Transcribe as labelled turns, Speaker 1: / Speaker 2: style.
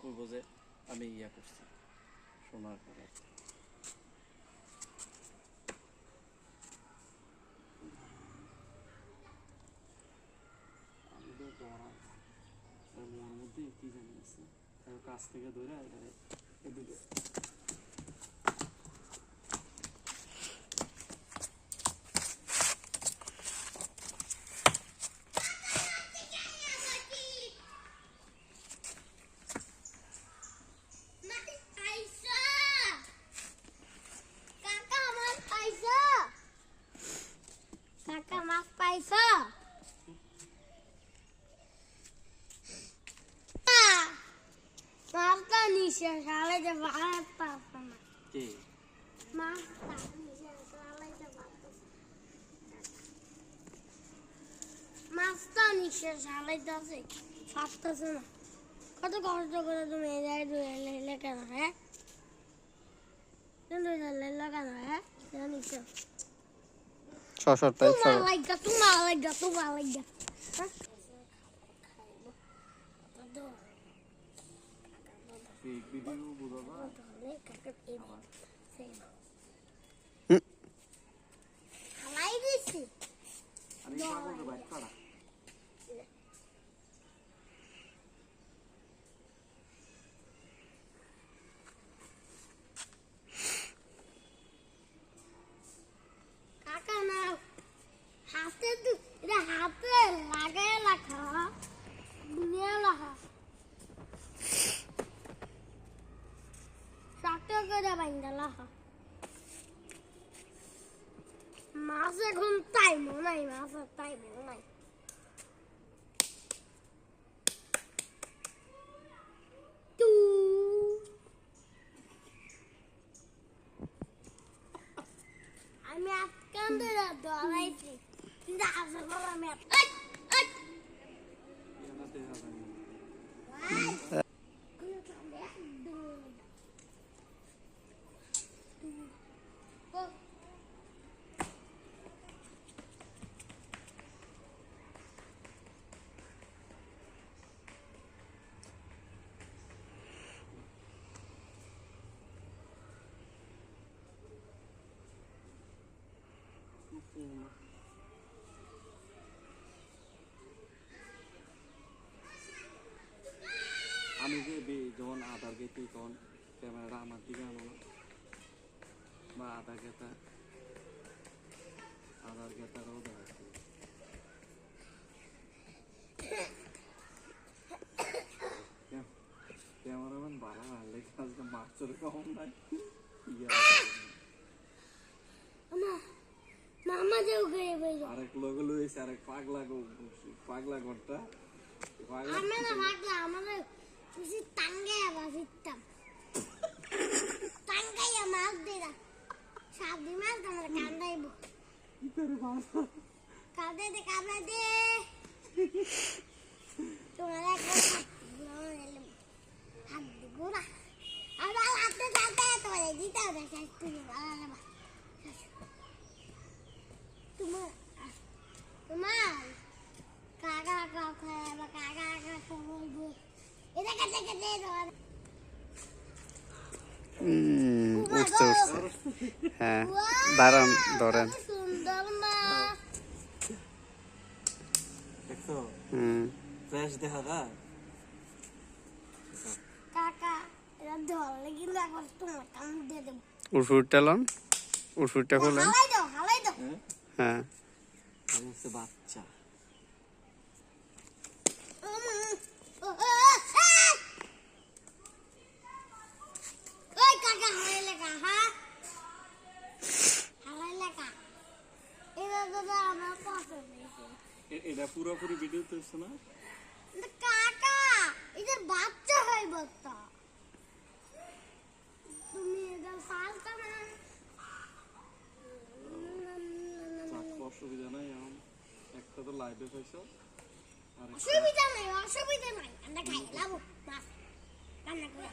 Speaker 1: কইব যে আমি ইয়া করছি। সোনার মধ্যে কি কাছ থেকে ধরে এদিকে
Speaker 2: কাকা মাছ পাইছো মাছটা নিচে সালে যে ভাত পাবো না
Speaker 1: কে
Speaker 2: মাছটা নিচে সালে যে ভাত মাছটা নিচে সালে যাচ্ছে পারতেছে না কত কষ্ট করে তুমি এই জায়গায় ধুয়ে এলে কেন হ্যাঁ নিচে
Speaker 3: সশর টাইপ
Speaker 2: তোমার লাগা তোমার লাগা তোমার লাগা হ্যাঁ
Speaker 1: ফেক ভিডিও বুঝাবা
Speaker 2: হালাই করে বাইন্দা রাখা মাছ এখন টাইমও নাই মাছের টাইমও নাই। আমি আটকান ধরে দৌড়াইছি কিন্তু আসল পর আমি আট- আট! আট!
Speaker 1: এনাতে জানি আমি যে বে- যখন আধার গেছি তখন ক্যামেরাটা আমার দিকে আনো না বা আধার গেতা আধার গেতাটাও দেখাচ্ছি ক্যামেরাম্যান বাড়া হারলে আজকে মাছের কম নাই ইয়া
Speaker 2: মামা মামা যে উগে বইল
Speaker 1: আরেক লোক লইছে আরেক পাগলা গো- পাগলা ঘন্টা পাগলা
Speaker 2: আমরা না ভাগলা আমাদের খুশি টাঙ্গে আবার ফিরতাম। টাঙ্গাইয়া মাছ দিলা সাবদি মাছ আমরা কান্দাইব
Speaker 1: কি করে বাবা
Speaker 2: কাঁদে দে কাঁদে দে। তোমার একবার হাত গুড়া। আবার হাতে চালতে তোমার দিতে হবে শেষ তুমি ভালো লাগবে তোমার তোমার কাকা কাকা বা কাকা কাকা বলব এটা কাছে কাছে তোমার
Speaker 3: হুম উঠছে। উঠছে হ্যাঁ দাঁড়ান ধরেন। হুম।
Speaker 1: ফ্রেশ দেখা যায়
Speaker 2: কাকা এটা ধরলে কিন্তু একবার তোমার কাম দিয়ে দেবো
Speaker 3: উঠফুটটা লন উঠফুটটা খোলেন
Speaker 2: হালাই দাও হালাই দাও
Speaker 1: হ্যাঁ
Speaker 3: হ্যাঁ
Speaker 1: এই হচ্ছে বাচ্চা
Speaker 2: ওই কাকা হালাই লেখা হ্যাঁ হালাই লেখা এটা
Speaker 1: পুরোপুরি ভিডিও তো না?
Speaker 2: কাকা এটা বাচ্চা হয় বাচ্চা তুমি এটা না
Speaker 1: অসুবিধা নাই এখন। একটা তো লাইভে পাইছো
Speaker 2: অসুবিধা নাই অসুবিধা নাই। আমরা খাই লাভ মাছ রান্না করে।